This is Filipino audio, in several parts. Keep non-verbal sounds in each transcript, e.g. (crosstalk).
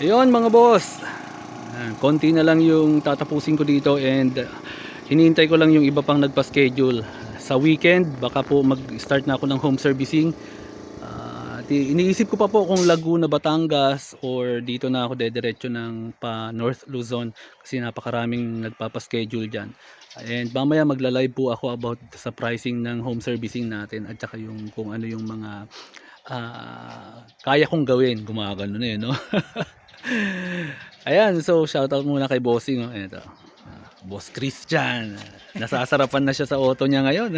Ayun mga boss. Konti na lang yung tatapusin ko dito and uh, hinihintay ko lang yung iba pang nagpa-schedule. Sa weekend, baka po mag-start na ako ng home servicing. Di- iniisip ko pa po kung Laguna, Batangas or dito na ako dediretso ng pa North Luzon kasi napakaraming nagpapa-schedule dyan. And mamaya magla-live po ako about sa pricing ng home servicing natin at saka yung kung ano yung mga ah, kaya kong gawin. Gumagano na yun, no? (laughs) Ayan, so shoutout muna kay Bossing. Oh. Ito. Ah, Boss Christian. Nasasarapan na siya sa auto niya ngayon.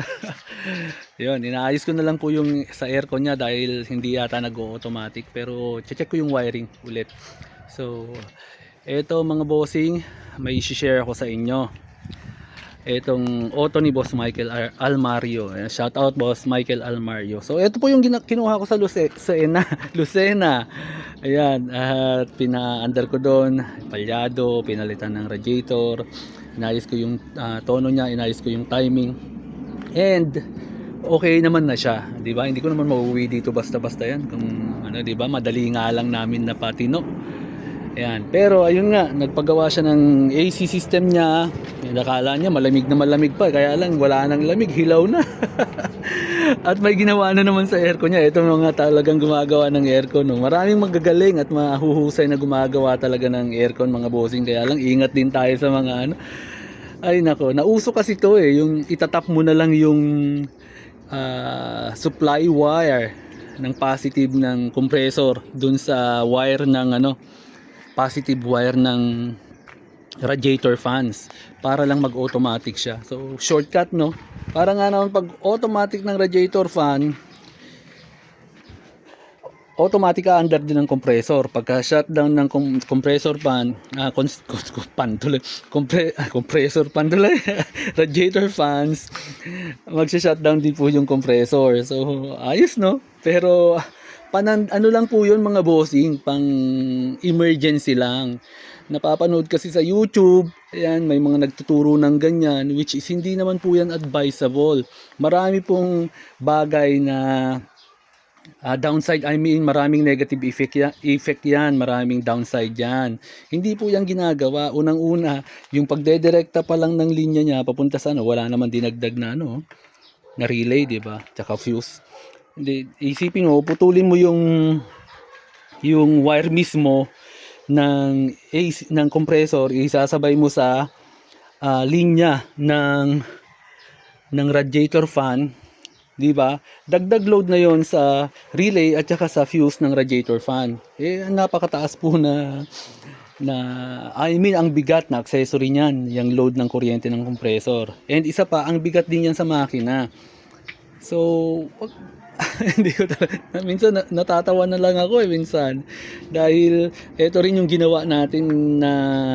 (laughs) Yun, inaayos ko na lang po yung sa aircon niya dahil hindi yata nag-automatic pero check ko yung wiring ulit. So, eto mga bossing, may share ako sa inyo. Etong auto ni Boss Michael Ar- Almario. Ayan, Shout out Boss Michael Almario. So, ito po yung kinuha ko sa Luce- Lucena. (laughs) Lucena. Ayan, at pina-under ko doon, palyado, pinalitan ng radiator, inayos ko yung ah, tono niya, inayos ko yung timing. And okay naman na siya, 'di ba? Hindi ko naman mauuwi dito basta-basta 'yan kung ano, 'di ba? Madali nga lang namin na patino. Ayan. Pero ayun nga, nagpagawa siya ng AC system niya. Nakala niya malamig na malamig pa, kaya lang wala nang lamig, hilaw na. (laughs) at may ginawa na naman sa aircon niya. Ito mga talagang gumagawa ng aircon. No? Maraming magagaling at mahuhusay na gumagawa talaga ng aircon mga bossing. Kaya lang ingat din tayo sa mga ano. Ay nako, nauso kasi to eh. Yung itatap mo na lang yung ah, supply wire ng positive ng compressor dun sa wire ng ano positive wire ng radiator fans para lang mag-automatic siya. So, shortcut, no? Para nga naman pag automatic ng radiator fan, automatic ka under din ng compressor. Pagka shutdown ng com- compressor fan, ah, cons- cons- pan tuloy, compre- ah, compressor fan tuloy, (laughs) radiator fans, magsha-shutdown din po yung compressor. So, ayos, no? Pero, panan ano lang po yun mga bossing, pang emergency lang. Napapanood kasi sa YouTube, ayan, may mga nagtuturo ng ganyan, which is hindi naman po yan advisable. Marami pong bagay na Ah, downside, I mean, maraming negative effect yan, effect yan, maraming downside yan. Hindi po yan ginagawa. Unang-una, yung pagdedirekta pa lang ng linya niya papunta sa ano, wala naman dinagdag na ano, na relay, di ba? Tsaka fuse. Hindi, isipin mo, putulin mo yung yung wire mismo ng AC, ng compressor, isasabay mo sa ah, linya ng ng radiator fan 'di ba? Dagdag load na 'yon sa relay at saka sa fuse ng radiator fan. Eh napakataas po na na I mean ang bigat na accessory niyan, yung load ng kuryente ng compressor. And isa pa, ang bigat din yan sa makina. So, wag- (laughs) hindi ko talaga, minsan na- natatawa na lang ako eh minsan dahil ito rin yung ginawa natin na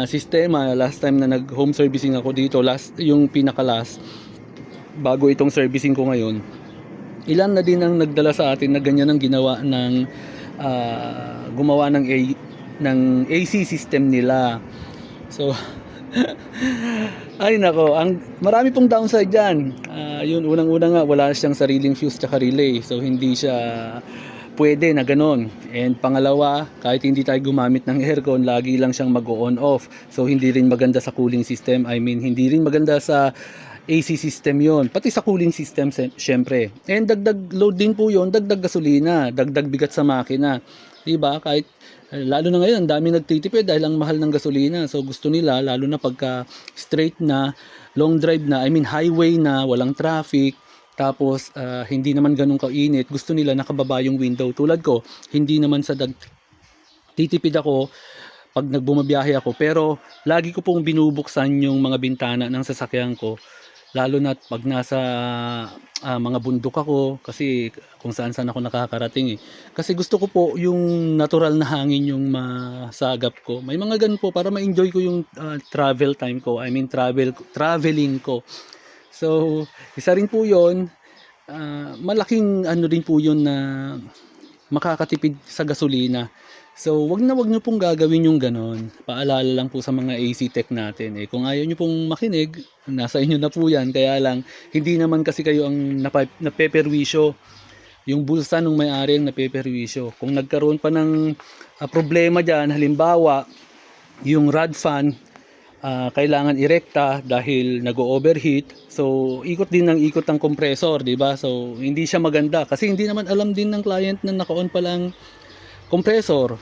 sistema last time na nag home servicing ako dito last yung pinaka last bago itong servicing ko ngayon ilan na din ang nagdala sa atin na ganyan ang ginawa ng ah, gumawa ng A, ng AC system nila. So (laughs) ay nako, ang marami pong downside diyan. yun unang-una nga wala siyang sariling fuse tsaka relay. So hindi siya pwede na ganon. And pangalawa, kahit hindi tayo gumamit ng aircon, lagi lang siyang mag-on off. So hindi rin maganda sa cooling system. I mean, hindi rin maganda sa AC system yon pati sa cooling system syempre. And dagdag load din po yon dagdag gasolina dagdag bigat sa makina. Diba? Kahit lalo na ngayon ang dami nagtitipid dahil ang mahal ng gasolina. So gusto nila lalo na pagka straight na long drive na I mean highway na walang traffic tapos ah, hindi naman ganun kainit gusto nila nakababa yung window. Tulad ko hindi naman sa dag titipid ako pag nagbumabiyahe ako. Pero lagi ko pong binubuksan yung mga bintana ng sasakyan ko lalo na pag nasa ah, mga bundok ako kasi kung saan saan ako nakakarating eh. Kasi gusto ko po yung natural na hangin yung masagap ko. May mga ganun po para ma-enjoy ko yung ah, travel time ko. I mean travel traveling ko. So, isa rin po 'yon. Ah, malaking ano rin po 'yon na makakatipid sa gasolina. So, wag na wag nyo pong gagawin yung ganon. Paalala lang po sa mga AC tech natin. Eh, kung ayaw nyo pong makinig, nasa inyo na po yan. Kaya lang, hindi naman kasi kayo ang napa, napeperwisyo yung bulsa ng may-ari ang napeperwisyo. Kung nagkaroon pa ng ah, problema diyan, halimbawa yung rod fan ah, kailangan irekta dahil nag-overheat. So, ikot din ng ikot ng compressor, 'di ba? So, hindi siya maganda kasi hindi naman alam din ng client na naka-on pa lang compressor,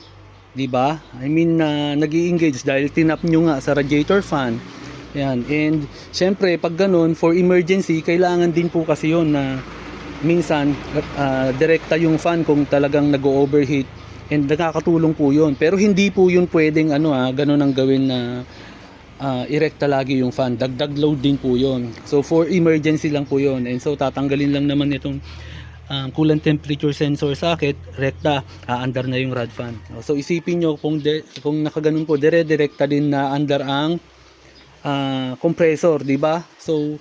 'di ba? I mean na nag-i-engage dahil tinap nyo nga sa radiator fan. Yan. And syempre pag ganun for emergency kailangan din po kasi 'yon na minsan ah, direkta yung fan kung talagang nag-overheat and nakakatulong po 'yon. Pero hindi po 'yun pwedeng ano ah, ganun ang gawin na ah, irekta lagi yung fan. Dagdag load din po 'yon. So for emergency lang po 'yon. And so tatanggalin lang naman itong um, coolant temperature sensor socket, rekta, aandar na yung rod fan. So isipin nyo kung, de, kung nakaganon po, dire-direkta din na andar ang ah, compressor, di ba? So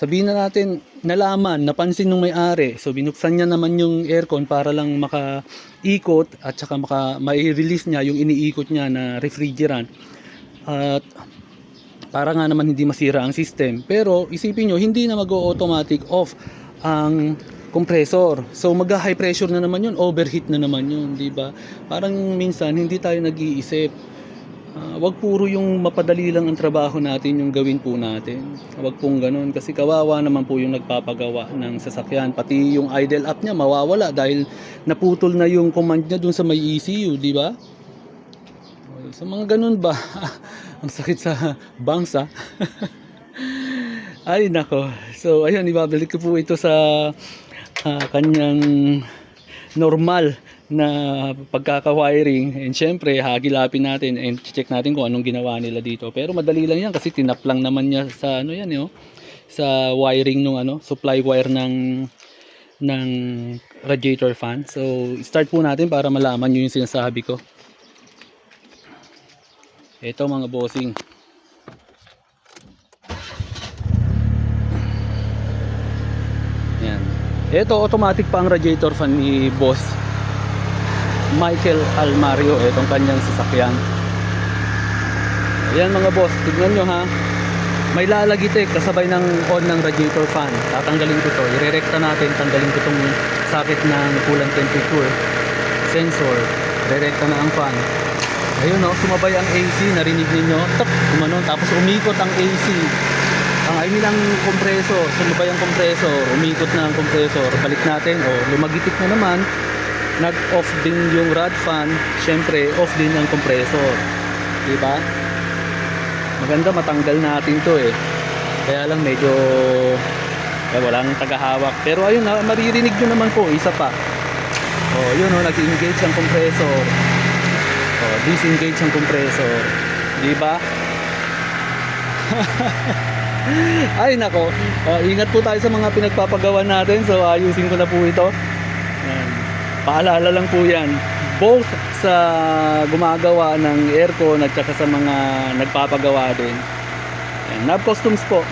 sabihin na natin, nalaman, napansin nung may-ari. So binuksan niya naman yung aircon para lang makaikot at saka maka, mai-release niya yung iniikot niya na refrigerant. At para nga naman hindi masira ang system. Pero isipin nyo, hindi na mag-automatic off ang compressor. So mag-high pressure na naman yun, overheat na naman yun, di ba? Parang minsan hindi tayo nag-iisip. Ah, wag puro yung mapadali lang ang trabaho natin yung gawin po natin. Wag pong ganun kasi kawawa naman po yung nagpapagawa ng sasakyan. Pati yung idle up niya mawawala dahil naputol na yung command niya dun sa may ECU, di ba? Sa mga ganun ba? (laughs) ang sakit sa bangsa. (laughs) Ay nako. So ayun, ibabalik ko po ito sa ah, kanyang normal na pagkaka-wiring and syempre hagilapin natin and check natin kung anong ginawa nila dito pero madali lang yan kasi tinap lang naman niya sa ano yan yo sa wiring nung ano supply wire ng ng radiator fan so start po natin para malaman nyo yung sinasabi ko ito mga bossing. Yan ito automatic pa ang radiator fan ni boss. Michael Almario itong kanyang sasakyan. Ayan mga boss tignan nyo ha? May lalagitik kasabay ng on ng radiator fan. Tatanggalin ko to. Irerekta natin tanggalin ko tong socket ng coolant temperature sensor. Irerekta na ang fan ayun no sumabay ang AC narinig ninyo. Tok umano tapos umikot ang AC ang I mean ang kompresor sumabay ang kompresor umikot na ang kompresor. Balik natin o lumagitik na naman. Nag off din yung rod fan syempre off din ang kompresor. Di ba maganda matanggal natin to eh. Kaya lang medyo eh, walang tagahawak. Pero ayun maririnig nyo naman po isa pa. Oh yun oh nag-engage ang compressor oh disengage ang compressor di ba? (laughs) Ay nako. Ah, ingat po tayo sa mga pinagpapagawa natin so ayusin ko na po ito. Yan. paalala lang po yan. Both sa gumagawa ng aircon at saka sa mga nagpapagawa din. Yan. Nav Customs po